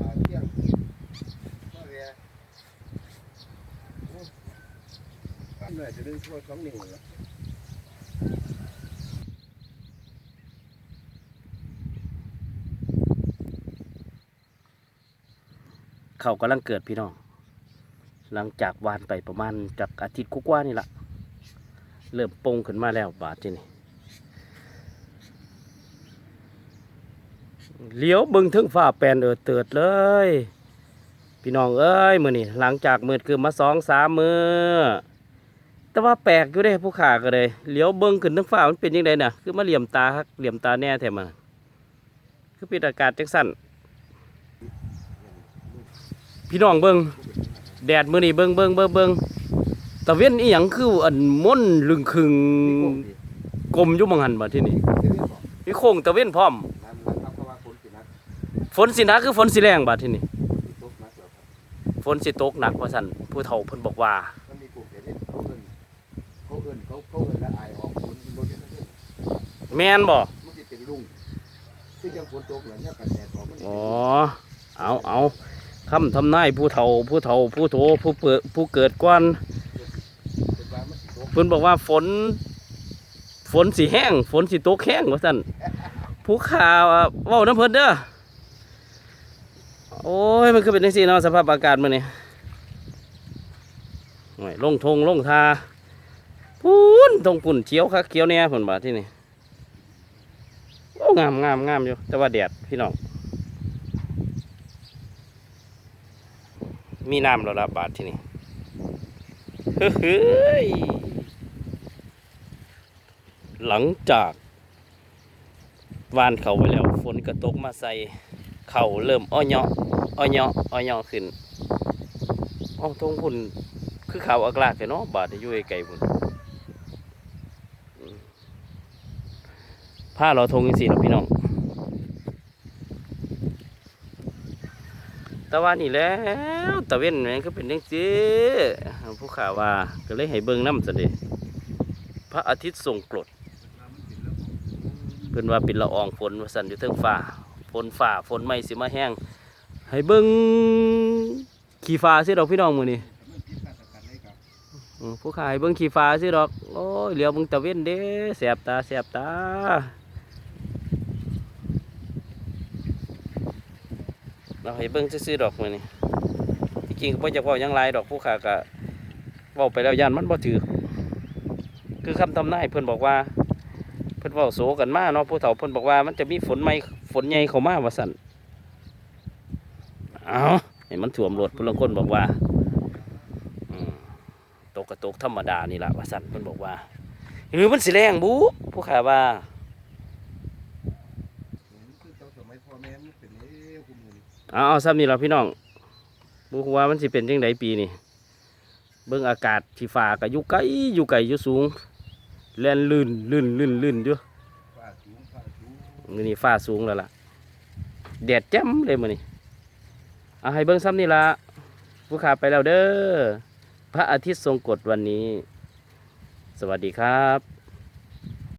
มาเที่ยงมาเรียโอ้อันไหนจะได้ช่วยสองนิ้วละเขากำลังเกิดพี่น้อง หลังจากวานไปประมาณจากอาทิตย์กว่านี่ละเริ่มปงขึ้นมาแล้วบาทที่นี่ เลี้ยวเบึงถึงฟ้าแปนเออเติดเลย พี่น้องเอ้ยมือนี่หลังจากมืดคือมาสองสามมือแต่ว่าแปลกอยู่เด้ผู้ขาก็เลยเลี้ยวเบิ้งขึ้นถึงฟ้ามันเป็นยังไงน่ะคือมาเหลี่ยมตาครับเหลี่ยมตาแน่แถมมาคือปิดอากาศจังสั้นพี่น้องเบิ้งแดดมือนี่เบิ้งเบิ้งเบิ้งเบิ้งตะเว้นอีหยังคืออันม่นลึงคึงกลมยู่บังหันบ่ที่นี่นี้บอกมีโค้งตะเว้นพร้อม ฝนสินะคือฝนสิแรงบาดที่นี่ฝนสิตกหนักว่าสันผู้เฒ่าเพิ่นบอกว่ามันมีกลุ่มเดี๋ยวนี้เขาเอิ้นเขาเอิ้นเขาเขาเอิ้นและอายออกคนรถเยอะนั่นแม่นบ่มันสิเป็นลุงคือยังฝนตกเหมือเนี่ยกันแดดออกมันอ๋อเอาเอาคำทำนายผู้เฒ่าผู้เฒ่าผู้โถผู้เปิดผู้เกิดก่อนเป็นว่ามันเพิ่นบอกว่าฝน ฝนสิแห้ง ฝนสิตกแห้งว่าสั่นผู้ข่าวว้าน้ำเพิ่นเด้อ โอ้ย มันคือเป็นจังซี่เนาะสภาพอากาศมื้อนี้โอ้ยลงทงลงทาพูนทงปุ่นเขียวคักเขียวแหน่เพิ่นบาดที่นี่โอ้งามงามงามอยู่ แต่ว่าแดดพี่น้อง มีน้ำแล้วละบาดที่นี่เฮ้ยหลังจากวานเขาไปแล้ว ฝนก็ตกมาใส่ เขาเริ่มอ้อยเหาะอ้อยเหาะอ้อยเหาะขึ้นอ้าวตรงพุ่นคือเขาอักลากเนาะบาดนี่อยู่ไกลพุ่นอืมผ้าเราทงสีเนาะพี่น้อง แต่ว่านี่แล้วตะเว้นแม่ก็เป็นจังซี่ผู้ข่าวว่าก็เลยให้เบิ่งน้ำซะเดพระอาทิตย์ทรงกรดเพิ่นว่าเป็นละอองฝนว่าสั่นอยู่เทิงฟ้า ฝนฟ้าฝนไม่สิมาแห้งให้เบิ่งขี่ฟ้าสิดอกพี่น้องมือนี้มันผิดพลาดกันเลยครับอืมผู้ขายเบิ่งขี่ฟ้าสิดอกโอ้ยเหลียวเบิ่งตะเว้นเด้แสบตาแสบตาเราให้เบิ่งซื่อดอกมือนี้ที่จริงก็บ่อกว้ายังหลายดอกผู้ขาก็เว้าไปแล้วย่านมันบ่ถือคือคำทำนายเพิ่อนบอกว่า เพิ่อนว้าโสกันมากเนาะผู้เฒ่าเพิ่อนบอกว่ามันจะมีฝนใหม่ ฝนใหญ่เขามาว่าซั่นเอาให้มันท่วมรถผู้ลางคนบอกว่าตกกระตกธรรมดานี่แหละว่าซั่นเพิ่นบอกว่าหรือมันสิแรงบุผู้ข่าว่าอตอนสมัยพ่อแม่มันเป็นเอ้คุณมือนี่เอาเอาซ้ำนี่ล่ะพี่น้องบูว่ามันสิเป็นจังไดปีนี้เบิ่งอากาศที่ฟาก็อยู่ไกลอยู่ไกลอยู่สูงแล่นลื่นลื่นลื่นลื่นอยู่ฟ้าสูงฟ้าสูง มือนี้ฟ้าสูงแล้วล่ะแดดแจ่มเลยมือนี้เอาให้เบิ้งซ้ำนี่ล่ะผู้ขาไปแล้วเด้อพระอาทิตย์ทรงกฎวันนี้ สวัสดีครับ